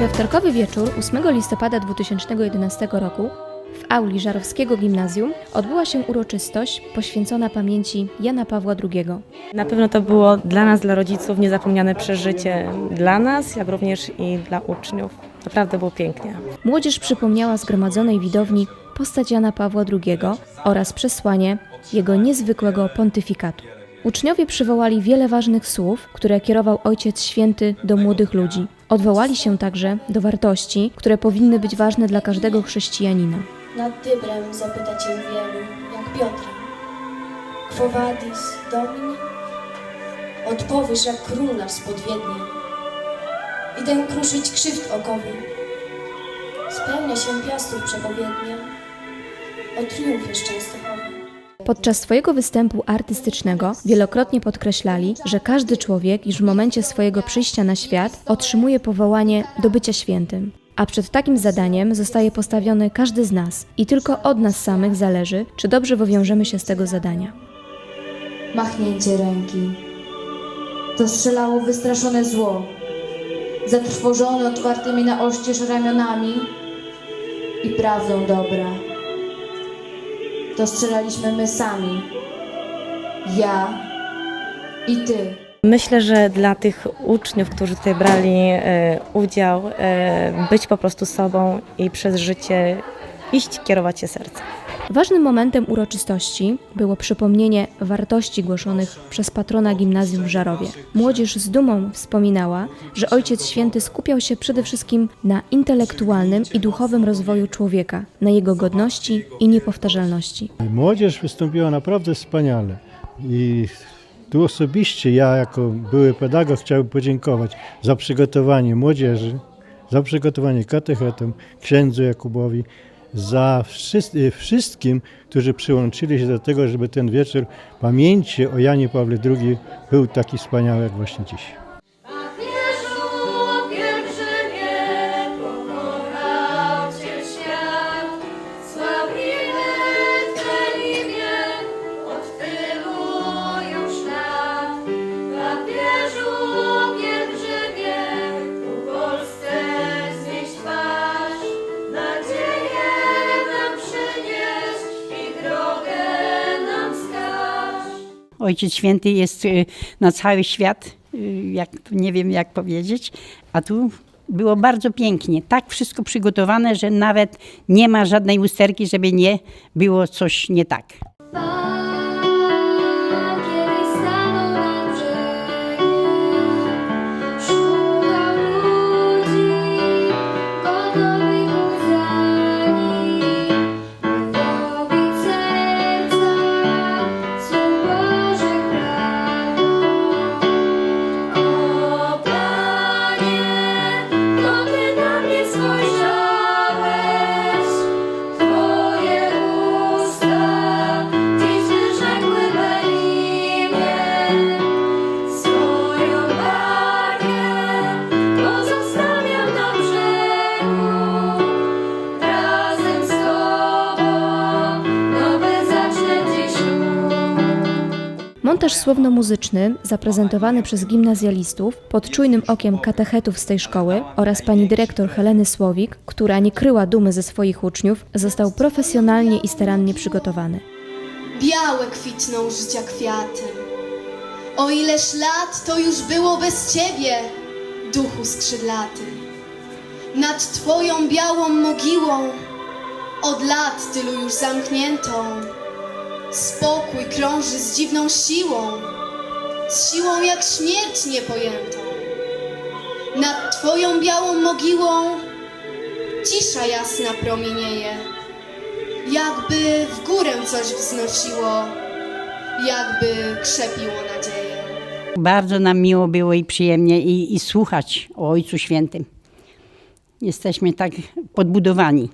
We wtorkowy wieczór 8 listopada 2011 roku w auli Żarowskiego Gimnazjum odbyła się uroczystość poświęcona pamięci Jana Pawła II. Na pewno to było dla nas, dla rodziców, niezapomniane przeżycie dla nas, jak również i dla uczniów. Naprawdę było pięknie. Młodzież przypomniała zgromadzonej widowni postać Jana Pawła II oraz przesłanie jego niezwykłego pontyfikatu. Uczniowie przywołali wiele ważnych słów, które kierował Ojciec Święty do młodych ludzi. Odwołali się także do wartości, które powinny być ważne dla każdego chrześcijanina. Nad Tybrem zapyta cię wielu, jak Piotra. Quo vadis, Domine? Odpowiesz jak król nasz spod Wiednia. Idę kruszyć krzywd okowy. Spełnia się piastów przepowiednia o triumfie Częstochowy. Podczas swojego występu artystycznego wielokrotnie podkreślali, że każdy człowiek już w momencie swojego przyjścia na świat otrzymuje powołanie do bycia świętym. A przed takim zadaniem zostaje postawiony każdy z nas i tylko od nas samych zależy, czy dobrze wywiążemy się z tego zadania. Machnięcie ręki. To strzelało wystraszone zło, zatrwożone otwartymi na oścież ramionami i prawdą dobra. To strzelaliśmy my sami. Ja i ty. Myślę, że dla tych uczniów, którzy tutaj brali e, udział, e, być po prostu sobą i przez życie iść, kierować się sercem. Ważnym momentem uroczystości było przypomnienie wartości głoszonych przez patrona gimnazjum w Żarowie. Młodzież z dumą wspominała, że Ojciec Święty skupiał się przede wszystkim na intelektualnym i duchowym rozwoju człowieka, na jego godności i niepowtarzalności. Młodzież wystąpiła naprawdę wspaniale i tu osobiście ja jako były pedagog chciałbym podziękować za przygotowanie młodzieży, za przygotowanie katechetom, księdzu Jakubowi, za wszyscy, wszystkim, którzy przyłączyli się do tego, żeby ten wieczór pamięci o Janie Pawle II był taki wspaniały jak właśnie dziś. Ojciec Święty jest y, na cały świat, y, jak, nie wiem jak powiedzieć, a tu było bardzo pięknie. Tak wszystko przygotowane, że nawet nie ma żadnej usterki, żeby nie było coś nie tak. Montaż słowno-muzyczny zaprezentowany przez gimnazjalistów pod czujnym okiem katechetów z tej szkoły oraz pani dyrektor Heleny Słowik, która nie kryła dumy ze swoich uczniów, został profesjonalnie i starannie przygotowany. Białe kwitną życia kwiaty. O ileż lat to już było bez ciebie, duchu skrzydlaty. Nad twoją białą mogiłą, od lat tylu już zamkniętą, spokój krąży z dziwną siłą, z siłą jak śmierć niepojętą. Nad twoją białą mogiłą cisza jasna promienieje jakby w górę coś wznosiło, jakby krzepiło nadzieję. Bardzo nam miło było i przyjemnie i, i słuchać o Ojcu Świętym. Jesteśmy tak podbudowani.